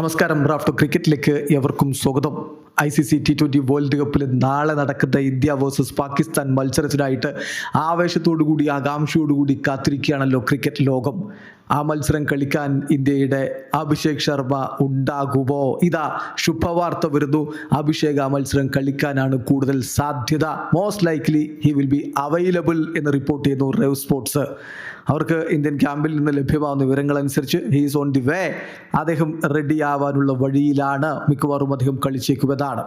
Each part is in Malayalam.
നമസ്കാരം റാഫ്റ്റോ ക്രിക്കറ്റിലേക്ക് എവർക്കും സ്വാഗതം. I C C T twenty world കപ്പിൽ നാളെ നടക്കുന്ന ഇന്ത്യ വേഴ്സസ് പാകിസ്ഥാൻ മത്സരത്തിനായിട്ട് ആവേശത്തോടുകൂടി ആകാംക്ഷയോടുകൂടി കാത്തിരിക്കുകയാണല്ലോ ക്രിക്കറ്റ് ലോകം. ആ മത്സരം കളിക്കാൻ ഇന്ത്യയുടെ അഭിഷേക് ശർമ്മ ഉണ്ടാകുമോ? ഇതാ ശുഭവാർത്ത വരുന്നു. അഭിഷേക് ആ മത്സരം കളിക്കാനാണ് കൂടുതൽ സാധ്യത. Most likely he will be available എന്ന് റിപ്പോർട്ട് ചെയ്യുന്നു റേവ് സ്പോർട്സ് അവർക്ക് ഇന്ത്യൻ ക്യാമ്പിൽ നിന്ന് ലഭ്യമാകുന്ന വിവരങ്ങൾ അനുസരിച്ച് ഹീസ് ഓൺ ദി വേ അദ്ദേഹം റെഡിയാവാനുള്ള വഴിയിലാണ് മിക്കവാറും അദ്ദേഹം കളിച്ചേക്കുമെന്നാണ്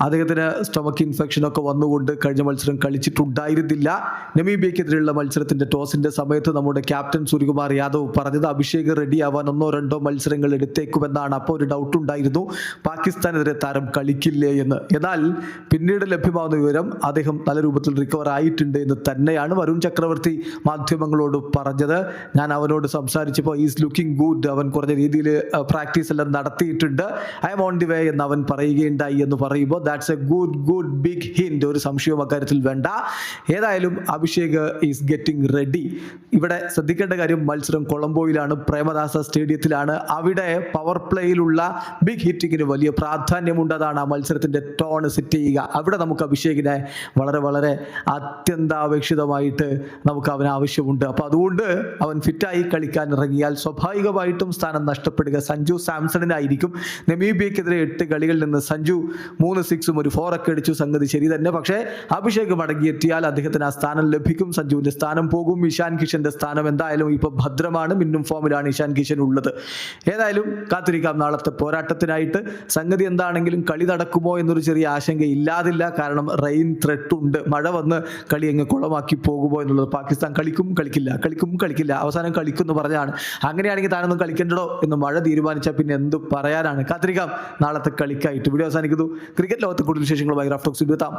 അദ്ദേഹത്തിന് സ്റ്റൊമക്ക് ഇൻഫെക്ഷൻ ഒക്കെ വന്നുകൊണ്ട് കഴിഞ്ഞ മത്സരം കളിച്ചിട്ടുണ്ടായിരുന്നില്ല. നമീബിയക്കെതിരെയുള്ള മത്സരത്തിന്റെ ടോസിന്റെ സമയത്ത് നമ്മുടെ ക്യാപ്റ്റൻ സൂര്യകുമാർ യാദവ് പറഞ്ഞത് അഭിഷേക് റെഡി ആവാൻ ഒന്നോ രണ്ടോ മത്സരങ്ങൾ എടുത്തേക്കുമെന്നാണ്. അപ്പോൾ ഒരു ഡൗട്ട് ഉണ്ടായിരുന്നു. പാകിസ്ഥാനെതിരെ താരം കളിക്കില്ലേ എന്ന്. എന്നാൽ പിന്നീട് ലഭ്യമാകുന്ന വിവരം അദ്ദേഹം നല്ല രൂപത്തിൽ റിക്കവർ ആയിട്ടുണ്ട് എന്ന് തന്നെയാണ് വരുൺ ചക്രവർത്തി മാധ്യമങ്ങളോട് പറഞ്ഞത്. ഞാൻ അവനോട് സംസാരിച്ചപ്പോൾ ഈസ് ലുക്കിംഗ് ഗുഡ് അവൻ കുറഞ്ഞ രീതിയിൽ പ്രാക്ടീസ് എല്ലാം നടത്തിയിട്ടുണ്ട്. I am on the way എന്ന് അവൻ പറയുകയുണ്ടായി എന്ന് പറയുമ്പോൾ that's a good good big hint ഒരു സംശയവും അക്കാര്യത്തിൽ വേണ്ട. ഏതായാലും അഭിഷേക് ഈസ് ഗെറ്റിംഗ് റെഡി ഇവിടെ ശ്രദ്ധിക്കേണ്ട കാര്യം മത്സരം കൊളംബോയിലാണ് പ്രേമദാസ സ്റ്റേഡിയത്തിലാണ്. അവിടെ പവർ പ്ലേയിലുള്ള ബിഗ് ഹിറ്റിങ്ങിന് വലിയ പ്രാധാന്യമുണ്ട്. അതാണ് ആ മത്സരത്തിന്റെ ടോൺ സെറ്റ് ചെയ്യുക. അവിടെ നമുക്ക് അഭിഷേകിനെ വളരെ വളരെ അത്യന്താപേക്ഷിതമായിട്ട് നമുക്ക് അവന് ആവശ്യമുണ്ട്. അപ്പോൾ അതുകൊണ്ട് അവൻ ഫിറ്റായി കളിക്കാൻ ഇറങ്ങിയാൽ സ്വാഭാവികമായിട്ടും സ്ഥാനം നഷ്ടപ്പെടുക. സഞ്ജു സാംസണിനായിരിക്കും. നമീബിയക്കെതിരെ എട്ട് കളികളിൽ നിന്ന് സഞ്ജു മൂന്ന് സിക്സും ഒരു ഫോറൊക്കെ അടിച്ചു. സംഗതി ശരി തന്നെ. പക്ഷേ അഭിഷേക് മടങ്ങിയെത്തിയാൽ അദ്ദേഹത്തിന് ആ സ്ഥാനം ലഭിക്കും. സഞ്ജുവിന്റെ സ്ഥാനം പോകും. ഇഷാൻ കിഷന്റെ സ്ഥാനം എന്തായാലും ഇപ്പൊ ഭദ്രമാണ്. മിന്നും ഫോമിലാണ് ഇഷാൻ കിഷൻ ഉള്ളത്. ഏതായാലും കാത്തിരിക്കാം നാളത്തെ പോരാട്ടത്തിനായിട്ട്. സംഗതി എന്താണെങ്കിലും കളി നടക്കുമോ എന്നൊരു ചെറിയ ആശങ്ക ഇല്ലാതില്ല. കാരണം റെയിൻ ത്രെട്ട് ഉണ്ട്. മഴ വന്ന് കളി അങ്ങ് കുളമാക്കി പോകുമോ എന്നുള്ളത് പാകിസ്ഥാൻ കളിക്കും കളിക്കില്ല. കളിക്കും കളിക്കില്ല. അവസാനം കളിക്കും എന്ന് പറഞ്ഞാണ്. അങ്ങനെയാണെങ്കിൽ താനൊന്നും കളിക്കണ്ടോ എന്ന് മഴ തീരുമാനിച്ചാൽ പിന്നെ എന്ത് പറയാനാണ്? കാത്തിരിക്കാം നാളത്തെ കളിക്കായിട്ട്. വീഡിയോ അവസാനിക്കുന്നു. ക്രിക്കറ്റ് ലോകത്തെ കൂടുതൽ വിശേഷങ്ങളുമായി റഫ്റ്റോക്സ് എത്താം.